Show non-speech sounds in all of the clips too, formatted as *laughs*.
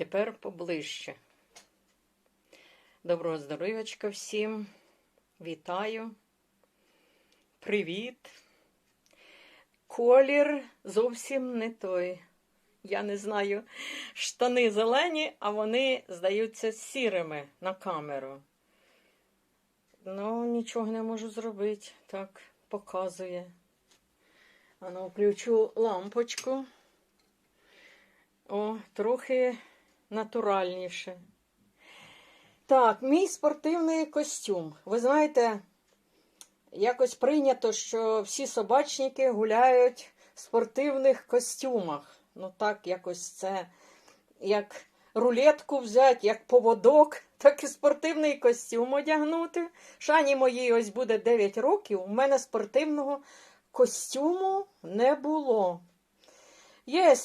Тепер поближче. Доброго здоров'ячка всім. Вітаю. Привіт. Колір зовсім не той. Я не знаю. Штани зелені, а вони здаються сірими на камеру. Ну, нічого не можу зробити. Так, показує. Ану, включу лампочку. О, трохи натуральніше. Так, мій спортивний костюм. Ви знаєте, якось прийнято, що всі собачники гуляють в спортивних костюмах. Ну, так, якось це як рулетку взяти, як поводок, так і спортивний костюм одягнути. Шані моїй ось буде 9 років. У мене спортивного костюму не було. Є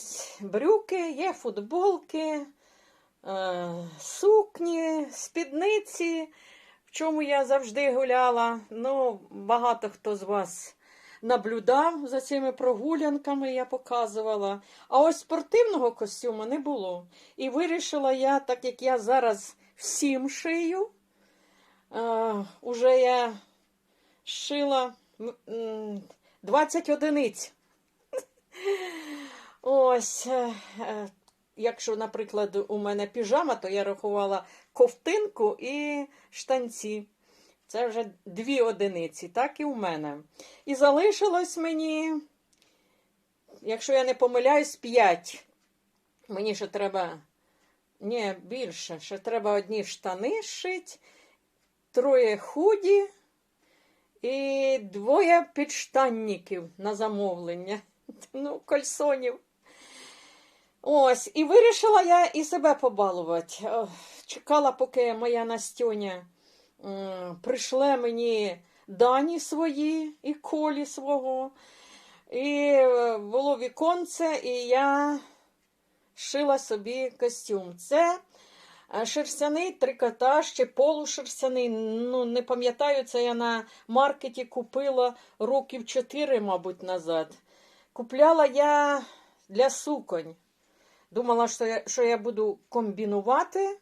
брюки, є футболки, сукні, спідниці, в чому я завжди гуляла. Ну, багато хто з вас наблюдав за цими прогулянками, я показувала. А ось спортивного костюму не було. І вирішила я, так як я зараз всім шию, е, уже я шила 20 одиниць. Ось, е, е, якщо, наприклад, у мене піжама, то я рахувала ковтинку і штанці. Це вже дві одиниці, так і у мене. І залишилось мені, якщо я не помиляюсь, п'ять. Мені ще треба, ні, більше, ще треба одні штани шити, троє худі і двоє підштанників на замовлення. *laughs* Ну, кальсонів. Ось, і вирішила я і себе побалувати. Чекала, поки моя Настюня м, прийшле мені дані свої і колі свого. І е, було віконце, і я шила собі костюм. Це е, шерстяний трикотаж чи полушерстяний. Ну, не пам'ятаю, це я на маркеті купила років 4, мабуть, назад. Купляла я для суконь. Думала, що я, що я буду комбінувати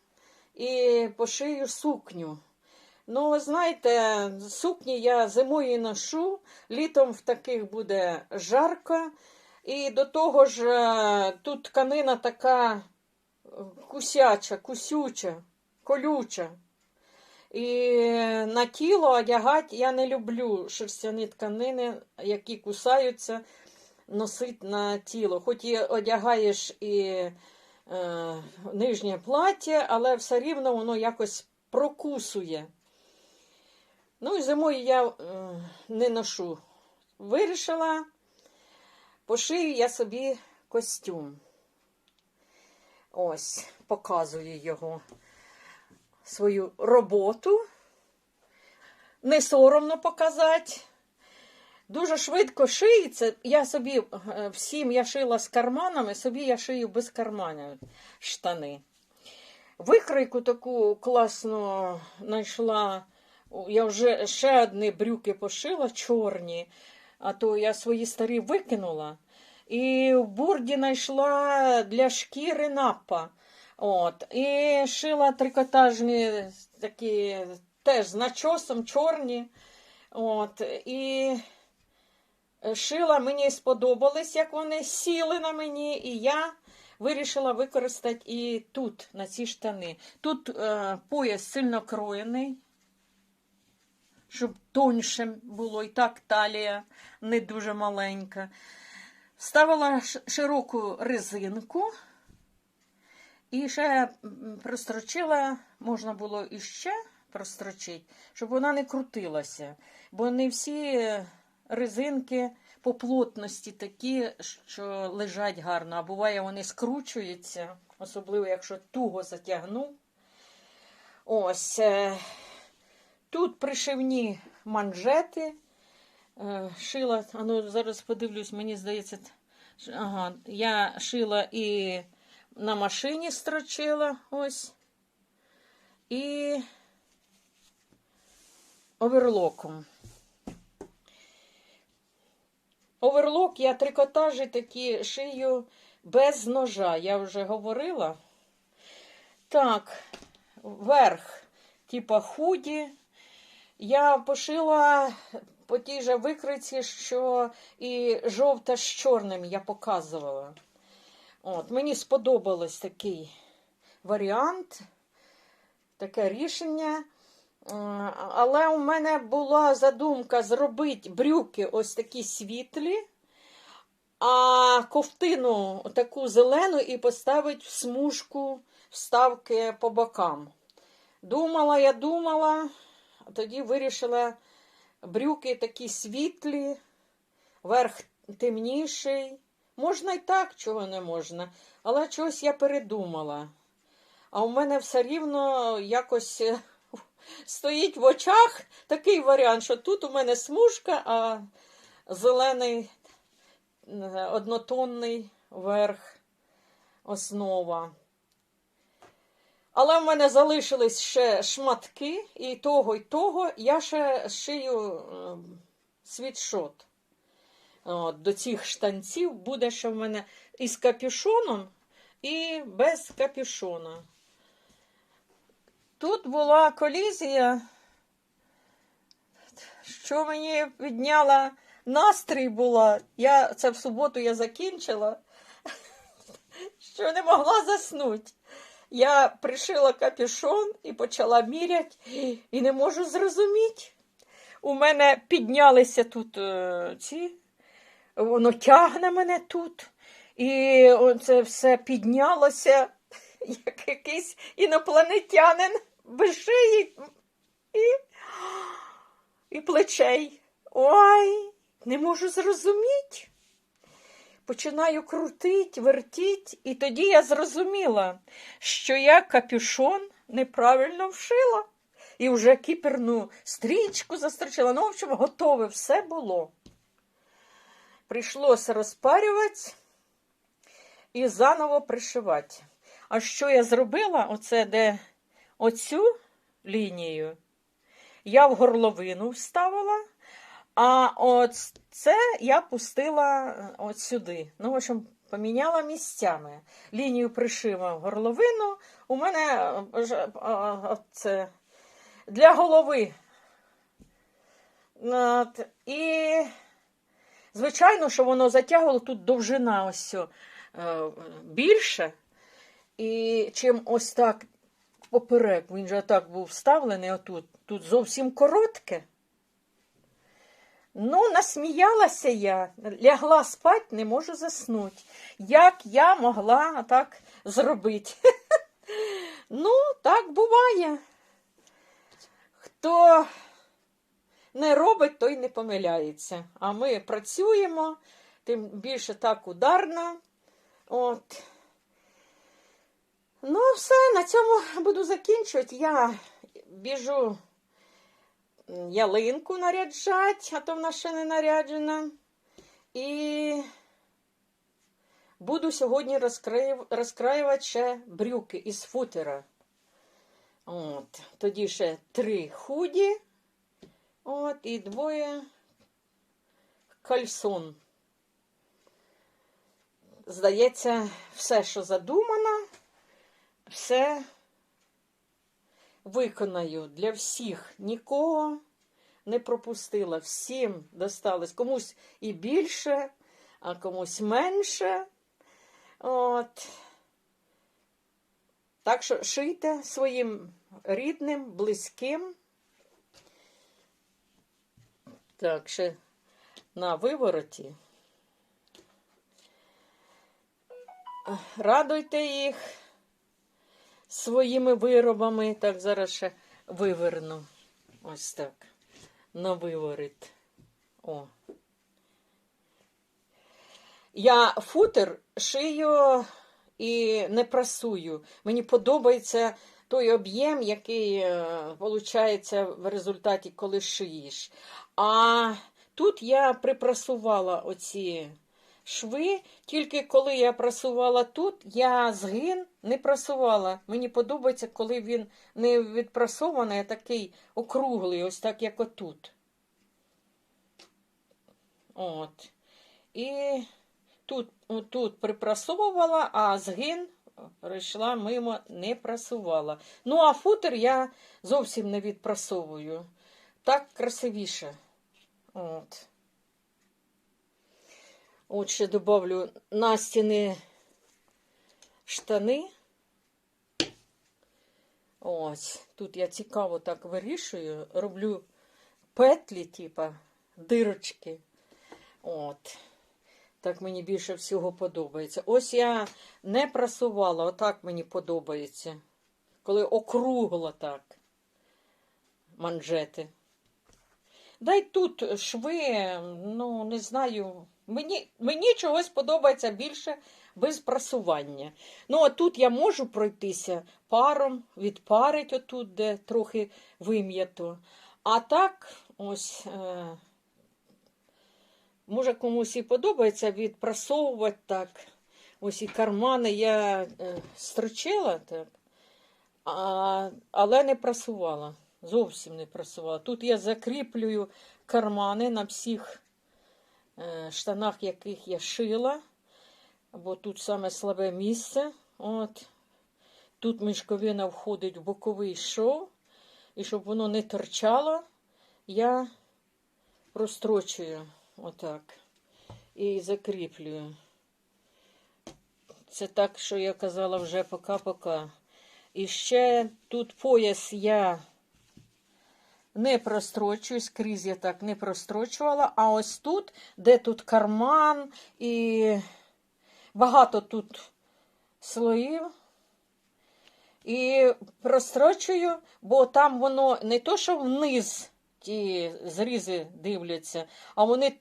і пошию сукню. Ну, знаєте, сукні я зимою ношу, літом в таких буде жарко. І до того ж, е, тут тканина така кусяча, кусюча, колюча. І на тіло одягати я не люблю шерстяні тканини, які кусаються носить на тіло. Хоч і одягаєш і е, нижнє плаття, але все рівно воно якось прокусує. Ну і зимою я е, не ношу. Вирішила, пошию я собі костюм. Ось, показую його свою роботу. Не соромно показати. Дуже швидко шиється. Я собі е, всім я шила з карманами, собі я шию без карманів штани. Викройку таку класну знайшла. Я вже ще одні брюки пошила, чорні, а то я свої старі викинула. І в бурді знайшла для шкіри напа. От. І шила трикотажні такі теж з начосом чорні. От. І шила, мені сподобались, як вони сіли на мені, і я вирішила використати і тут, на ці штани. Тут е, пояс сильно кроєний, щоб тоньше було, і так талія не дуже маленька. Ставила широку резинку. І ще прострочила, можна було іще прострочити, щоб вона не крутилася. Бо не всі резинки по плотності такі, що лежать гарно, а буває, вони скручуються, особливо, якщо туго затягнув. Ось е, тут пришивні манжети. Е, шила, ну зараз подивлюсь, мені здається, ага, я шила і на машині строчила ось. І оверлоком. Оверлок я трикотажі такі шию без ножа, я вже говорила. Так, верх, типа худі. Я пошила по тій же викриці, що і жовта з чорним я показувала. От, мені сподобалось такий варіант, таке рішення. Е, Але у мене була задумка зробити брюки ось такі світлі, а ковтину таку зелену і поставити в смужку вставки по бокам. Думала, я думала, тоді вирішила брюки такі світлі, верх темніший. Можна і так, чого не можна, але чогось я передумала. А у мене все рівно якось стоїть в очах такий варіант, що тут у мене смужка, а зелений е, однотонний верх основа. Але в мене залишились ще шматки і того, і того. Я ще шию е, світшот. От, до цих штанців буде ще в мене із капюшоном і без капюшона. Тут була колізія, що мені підняла настрій була. Я це в суботу я закінчила, *laughs* що не могла заснути. Я пришила капюшон і почала міряти, і не можу зрозуміти. У мене піднялися тут е, ці, воно тягне мене тут, і це все піднялося, *laughs* як якийсь інопланетянин без шиї і, і плечей. Ой, не можу зрозуміти. Починаю крутить, вертіть, і тоді я зрозуміла, що я капюшон неправильно вшила. І вже кіперну стрічку застрочила. Ну, в общем, готове все було. Прийшлося розпарювати і заново пришивати. А що я зробила? Оце де оцю лінію я в горловину вставила, а от це я пустила от сюди. Ну, в общем, поміняла місцями. Лінію пришила в горловину. У мене е, а, от для голови. От, і, звичайно, що воно затягувало тут довжина ось е, більше. І чим ось так поперек, він же так був вставлений отут, тут зовсім коротке. Ну, насміялася я, лягла спать, не можу заснути. Як я могла так зробити? *laughs* Ну, так буває. Хто не робить, той не помиляється. А ми працюємо, тим більше так ударно. От. Ну, все, на цьому буду закінчувати. Я біжу ялинку наряджати, а то вона ще не наряджена. І буду сьогодні розкраю... розкраювати ще брюки із футера. От. Тоді ще три худі. От, і двоє кальсон. Здається, все, що задумано, все виконаю для всіх. Нікого не пропустила. Всім досталось. Комусь і більше, а комусь менше. От. Так що шийте своїм рідним, близьким. Так, ще на вивороті. Радуйте їх своїми виробами. Так, зараз ще виверну. Ось так. На виворіт. О. Я футер шию і не прасую. Мені подобається той об'єм, який виходить в результаті, коли шиєш. А тут я припрасувала оці шви, тільки коли я прасувала тут, я згин не прасувала. Мені подобається, коли він не відпрасований, а такий округлий, ось так, як отут. От. І тут, тут припрасовувала, а згин пройшла мимо, не прасувала. Ну, а футер я зовсім не відпрасовую. Так красивіше. От. От ще добавлю Настіни штани. Ось. Тут я цікаво так вирішую. Роблю петлі, типа дирочки. От. Так мені більше всього подобається. Ось я не прасувала, отак мені подобається. Коли округло так. Манжети. Да й тут шви, ну, не знаю. Мені, мені чогось подобається більше без прасування. Ну, а тут я можу пройтися паром, відпарить отут, де трохи вим'ято. А так, ось, е, може, комусь і подобається відпрасовувати так. Ось і кармани я е, строчила так, а, але не прасувала. Зовсім не прасувала. Тут я закріплюю кармани на всіх штанах, яких я шила. Бо тут саме слабе місце. От. Тут мішковина входить в боковий шов. І щоб воно не торчало, я прострочую отак. І закріплюю. Це так, що я казала вже пока-пока. І ще тут пояс я не прострочую, скрізь я так не прострочувала. А ось тут, де тут карман і багато тут слоїв. І прострочую, бо там воно не то, що вниз ті зрізи дивляться, а вони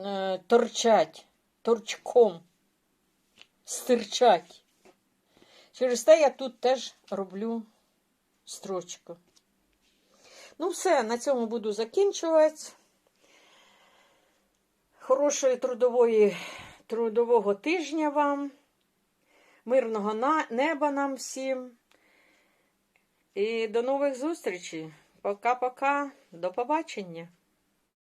е, торчать торчком, стирчать. Через те я тут теж роблю строчку. Ну, все, на цьому буду закінчувати. Хорошої трудової, трудового тижня вам, мирного неба нам всім. І до нових зустрічей. Пока-пока. До побачення.